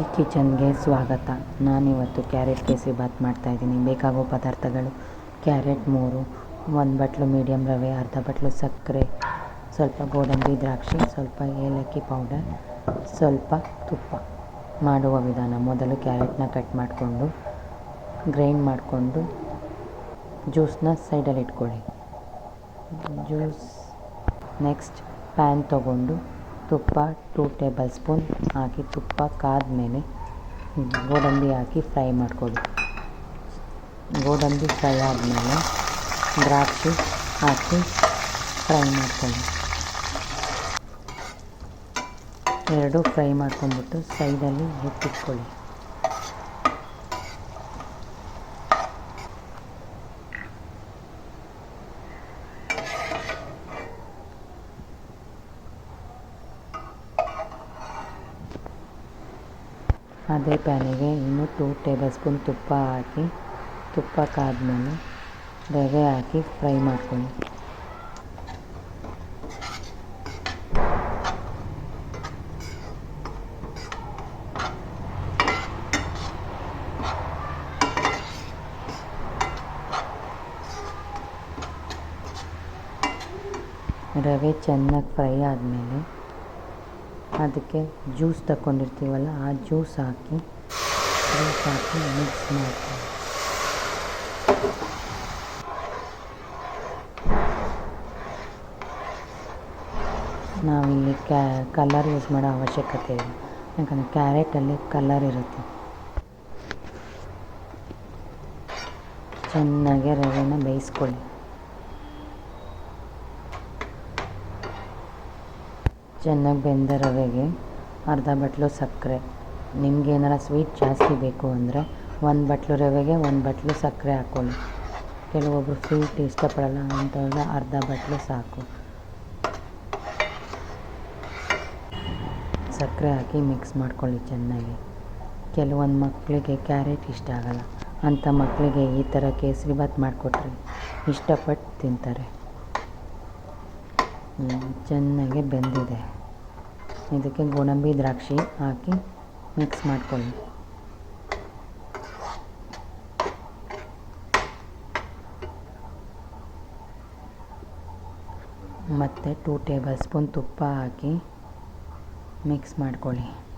ಈ ಕಿಚನ್ಗೆ ಸ್ವಾಗತ. ನಾನಿವತ್ತು ಕ್ಯಾರೆಟ್ ಕೇಸರಿ ಬಾತ್ ಮಾಡ್ತಾಯಿದ್ದೀನಿ ಬೇಕಾಗೋ ಪದಾರ್ಥಗಳು ಕ್ಯಾರೆಟ್ ಮೂರು, ಒಂದು ಬಟ್ಲು ಮೀಡಿಯಮ್ ರವೆ, ಅರ್ಧ ಬಟ್ಲು ಸಕ್ಕರೆ, ಸ್ವಲ್ಪ ಗೋಡಂಬಿ ದ್ರಾಕ್ಷಿ, ಸ್ವಲ್ಪ ಏಲಕ್ಕಿ ಪೌಡರ್, ಸ್ವಲ್ಪ ತುಪ್ಪ. ಮಾಡುವ ವಿಧಾನ, ಮೊದಲು ಕ್ಯಾರೆಟ್ನ ಕಟ್ ಮಾಡಿಕೊಂಡು, ಗ್ರೈಂಡ್ ಮಾಡಿಕೊಂಡು ಜ್ಯೂಸನ್ನ ಸೈಡಲ್ಲಿ ಇಟ್ಕೊಳ್ಳಿ. ಜ್ಯೂಸ್ ನೆಕ್ಸ್ಟ್ ಪ್ಯಾನ್ ತೊಗೊಂಡು ತುಪ್ಪ ಟೂ ಟೇಬಲ್ ಸ್ಪೂನ್ ಹಾಕಿ ತುಪ್ಪ ಕಾದ್ಮೇಲೆ ಗೋಡಂಬಿ ಹಾಕಿ ಫ್ರೈ ಮಾಡ್ಕೊಳ್ಳಿ. ಗೋಡಂಬಿ ಫ್ರೈ ಆದಮೇಲೆ ದ್ರಾಕ್ಷಿ ಹಾಕಿ ಫ್ರೈ ಮಾಡ್ಕೊಳ್ಳಿ. ಎರಡು ಫ್ರೈ ಮಾಡ್ಕೊಂಡ್ಬಿಟ್ಟು ಸೈಡಲ್ಲಿ ಎತ್ತಿಟ್ಕೊಳ್ಳಿ. ಅದೇ ಪ್ಯಾನಿಗೆ ಇನ್ನು ಟೂ ಟೇಬಲ್ ಸ್ಪೂನ್ ತುಪ್ಪ ಹಾಕಿ ತುಪ್ಪ ಕಾದ್ಮೇಲೆ ರವೆ ಹಾಕಿ ಫ್ರೈ ಮಾಡ್ಕೊಳ್ಳಿ ರವೆ ಚೆನ್ನಾಗಿ ಫ್ರೈ ಆದಮೇಲೆ ಅದಕ್ಕೆ ಜ್ಯೂಸ್ ತಗೊಂಡಿರ್ತೀವಲ್ಲ ಆ ಜ್ಯೂಸ್ ಹಾಕಿ ಜ್ಯೂಸ್ ಹಾಕಿ ಮಿಕ್ಸ್ ಮಾಡ್ತೀವಿ. ನಾವಿಲ್ಲಿ ಕ್ಯಾ, ಕಲರ್ ಯೂಸ್ ಮಾಡೋ ಅವಶ್ಯಕತೆ ಇಲ್ಲ. ಯಾಕಂದರೆ ಕ್ಯಾರೆಟಲ್ಲಿ ಕಲರ್ ಇರುತ್ತೆ. ಚೆನ್ನಾಗಿ ರವೆನ ಬೇಯಿಸ್ಕೊಳ್ಳಿ. ಚೆನ್ನಾಗಿ ಬೆಂದ ರವೆಗೆ ಅರ್ಧ ಬಟ್ಲು ಸಕ್ಕರೆ. ನಿಮ್ಗೆ ಏನಾರ ಸ್ವೀಟ್ ಜಾಸ್ತಿ ಬೇಕು ಅಂದರೆ ಒಂದು ಬಟ್ಲು ರವೆಗೆ ಒಂದು ಬಟ್ಲು ಸಕ್ಕರೆ ಹಾಕ್ಕೊಳ್ಳಿ ಕೆಲವೊಬ್ಬರು ಸ್ವೀಟ್ ಇಷ್ಟಪಡಲ್ಲ ಅಂಥವ್ರಿಗೆ ಅರ್ಧ ಬಟ್ಲು ಸಾಕು. ಸಕ್ಕರೆ ಹಾಕಿ ಮಿಕ್ಸ್ ಮಾಡ್ಕೊಳ್ಳಿ ಚೆನ್ನಾಗಿ. ಕೆಲವೊಂದು ಮಕ್ಕಳಿಗೆ ಕ್ಯಾರೆಟ್ ಇಷ್ಟ ಆಗಲ್ಲ. ಅಂಥ ಮಕ್ಕಳಿಗೆ ಈ ಥರ ಕೇಸರಿ ಬಾತ್ ಮಾಡಿಕೊಟ್ರೆ ಇಷ್ಟಪಟ್ಟು ತಿಂತಾರೆ. ಚೆನ್ನಾಗಿ ಬೆಂದಿದೆ. ಇದಕ್ಕೆ ಗೋಡಂಬಿ ದ್ರಾಕ್ಷಿ ಹಾಕಿ ಮಿಕ್ಸ್ ಮಾಡ್ಕೊಳ್ಳಿ. ಮತ್ತು ಟೂ ಟೇಬಲ್ ಸ್ಪೂನ್ ತುಪ್ಪ ಹಾಕಿ ಮಿಕ್ಸ್ ಮಾಡ್ಕೊಳ್ಳಿ.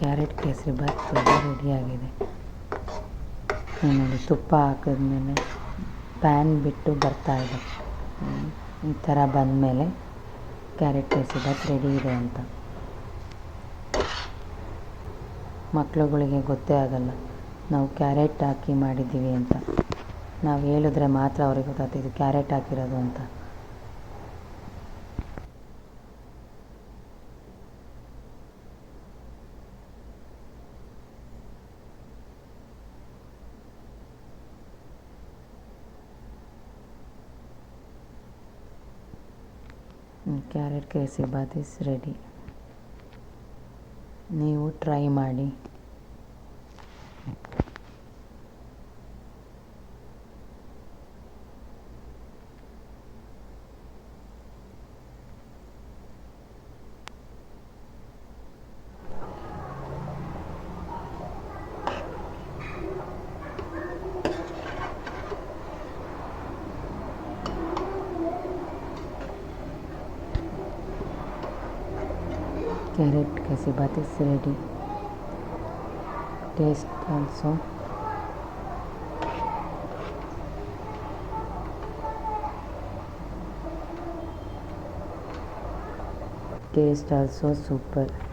ಕ್ಯಾರೆಟ್ ಕೇಸರಿ ಬಾತ್ ರೆಡಿಯಾಗಿದೆ ನೋಡಿ ತುಪ್ಪ ಹಾಕಿದ್ಮೇಲೆ ಪ್ಯಾನ್ ಬಿಟ್ಟು ಬರ್ತಾ ಇದೆ. ಈ ಥರ ಬಂದಮೇಲೆ ಕ್ಯಾರೆಟ್ ಕೇಸರಿ ಬಾತ್ ರೆಡಿ ಇದೆ ಅಂತ. ಮಕ್ಳುಗಳಿಗೆ ಗೊತ್ತೇ ಆಗಲ್ಲ. ನಾವು ಕ್ಯಾರೆಟ್ ಹಾಕಿ ಮಾಡಿದ್ದೀವಿ ಅಂತ. ನಾವು ಹೇಳಿದ್ರೆ ಮಾತ್ರ ಅವ್ರಿಗೆ ಗೊತ್ತಾಗ್ತದೆ ಇದು ಕ್ಯಾರೆಟ್ ಹಾಕಿರೋದು ಅಂತ. Carrot kesari bath is ready ನೀವು ಟ್ರೈ ಮಾಡಿ. कैरेट कैसी बात है? Ready taste also taste also super